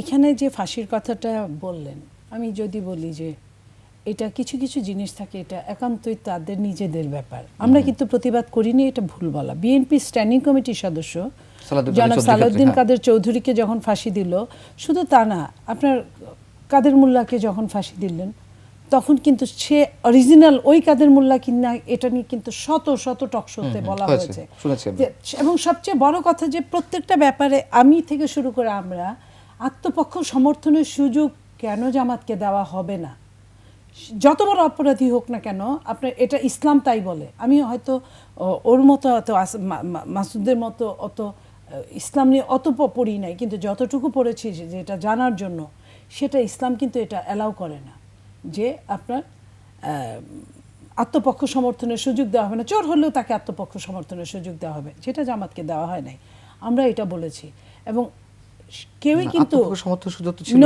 এখানে যে ফাঁসির কথাটা বললেন আমি যদি বলি যে এটা কিছু কিছু জিনিস থাকে এটা একান্তই তাদের নিজেদের ব্যাপার। আমরা কিন্তু প্রতিবাদ করিনি এটা ভুল বলা। বিএনপি স্ট্যান্ডিং কমিটির সদস্য জনাব সালাউদ্দিন হ্যাঁ। কাদের চৌধুরীকে যখন ফাঁসি দিল শুধু তা না আপনার কাদের মোল্লাকে যখন ফাঁসি দিলেন তখন কিন্তু সে অরিজিনাল ওই কাদের মোল্লা কিনা এটা নিয়ে কিন্তু শত শত টক টকশোতে বলা হয়েছে, এবং সবচেয়ে বড় কথা যে প্রত্যেকটা ব্যাপারে আমি থেকে শুরু করে আমরা আত্মপক্ষ সমর্থনের সুযোগ কেন জামাতকে দেওয়া হবে না? যত বড় অপরাধী হোক না কেন, আপনার এটা ইসলাম তাই বলে। আমি হয়তো ওর মতো অত মাসুদের মতো অত ইসলাম নিয়ে অত পড়ি নাই, কিন্তু যতটুকু পড়েছি যেটা জানার জন্য, সেটা ইসলাম কিন্তু এটা অ্যালাউ করে না। যে আপনার আত্মপক্ষ সমর্থনের সুযোগ দেওয়া হবে না। চোর হলেও তাকে আত্মপক্ষ সমর্থনের সুযোগ দেওয়া হবে। যেটা জামাতকে দেওয়া হয় নাই। আমরা এটা বলেছি। এবং কেউই কিন্তু সমর্থন সুযোগ তো ছিল।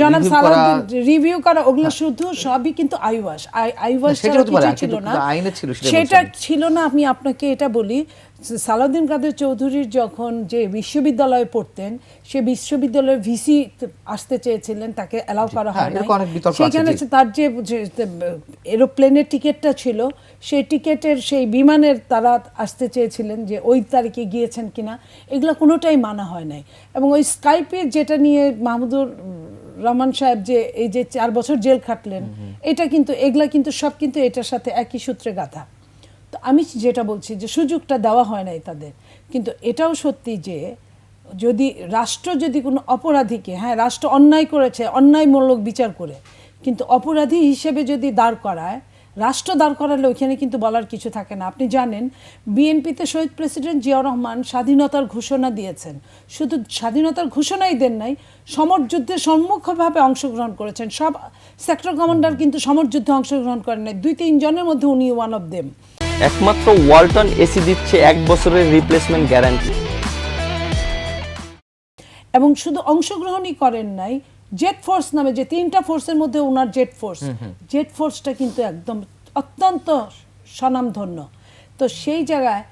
জনাব review রিভিউ করা ওগুলো শুধু সবই কিন্তু আইওয়াশ আইওয়াশ ছাড়া কিছু ছিল না। সেটা ছিল না আমি আপনাকে এটা বলি সালাউদ্দিন কাদের চৌধুরীর যখন যে বিশ্ববিদ্যালয়ে পড়তেন সে বিশ্ববিদ্যালয়ের ভিসি আসতে চেয়েছিলেন তাকে অ্যালাউ করা হ্যাঁ, হয় সেখানে তার যে এরোপ্লেনের টিকিটটা ছিল সেই টিকিটের সেই বিমানের তারা আসতে চেয়েছিলেন যে ওই তারিখে গিয়েছেন কিনা এগুলো কোনোটাই মানা হয় নাই। এবং ওই স্কাইপের যেটা নিয়ে মাহমুদুর রহমান সাহেব যে এই যে চার বছর জেল খাটলেন এটা কিন্তু এগুলা কিন্তু সব কিন্তু এটার সাথে একই সূত্রে গাথা। তো আমি যেটা বলছি যে সুযোগটা দেওয়া হয় নাই তাদের। কিন্তু এটাও সত্যি যে যদি রাষ্ট্র যদি কোনো অপরাধীকে হ্যাঁ রাষ্ট্র অন্যায় করেছে, অন্যায়মূলক বিচার করে, কিন্তু অপরাধী হিসেবে যদি দাঁড় করায়, রাষ্ট্র দাঁড় করালে ওইখানে কিন্তু বলার কিছু থাকে না। আপনি জানেন, বিএনপিতে শহীদ প্রেসিডেন্ট জিয়াউর রহমান স্বাধীনতার ঘোষণা দিয়েছেন। শুধু স্বাধীনতার ঘোষণাই দেন নাই, সমর যুদ্ধে সম্মুখভাবে অংশগ্রহণ করেছেন। সব সেক্টর কমান্ডার কিন্তু সমর যুদ্ধে অংশগ্রহণ করেন নাই। দুই তিনজনের মধ্যে উনি ওয়ান অফ দেম একমাত্র ওয়ালটন এসি দিচ্ছে এক বছরের রিপ্লেসমেন্ট গ্যারান্টি এবং শুধু অংশগ্রহণই করেন নাই জেট ফোর্স নামে যে তিনটা ফোর্সের মধ্যে ওনার জেট ফোর্স জেট ফোর্সটা কিন্তু একদম অত্যন্ত স্বনামধন্য। তো সেই জায়গায়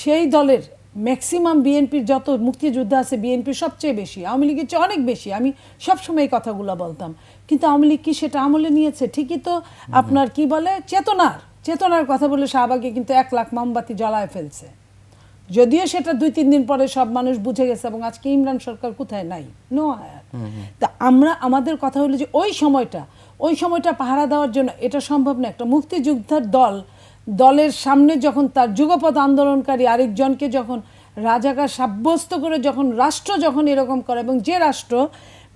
সেই দলের ম্যাক্সিমাম বিএনপির যত মুক্তিযোদ্ধা আছে বিএনপির সবচেয়ে বেশি আওয়ামী লীগের চেয়ে অনেক বেশি আমি সবসময় এই কথাগুলো বলতাম। কিন্তু আওয়ামী লীগ কি সেটা আমলে নিয়েছে? ঠিকই তো আপনার কি বলে? চেতনার। চেতনার কথা বলে শাহবাগে কিন্তু এক লাখ মোমবাতি জ্বলায় ফেলছে। যদিও সেটা দুই তিন দিন পরে সব মানুষ বুঝে গেছে এবং আজকে ইমরান সরকার কোথায়? নাই। নো তা আমরা আমাদের কথা হলো যে ওই সময়টা ওই সময়টা পাহারা দেওয়ার জন্য এটা সম্ভব না। একটা মুক্তিযোদ্ধার দল দলের সামনে যখন তার যুগপথ আন্দোলনকারী আরেকজনকে যখন রাজাকার সাব্যস্ত করে যখন রাষ্ট্র যখন এরকম করে এবং যে রাষ্ট্র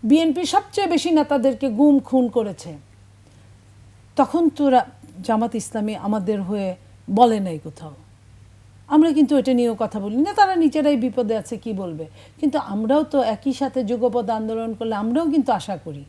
বিএনপি সবচেয়ে বেশি নেতাদেরকে গুম খুন করেছে তখন তো রা- জামাত ইসলামী আমাদের হয়ে বলে নাই কোথাও। আমরা কিন্তু এটা নিয়েও কথা বলি না, তারা নিজেরাই বিপদে আছে, কি বলবে? কিন্তু আমরাও তো একই সাথে যুগপদ আন্দোলন করলে আমরাও কিন্তু আশা করি।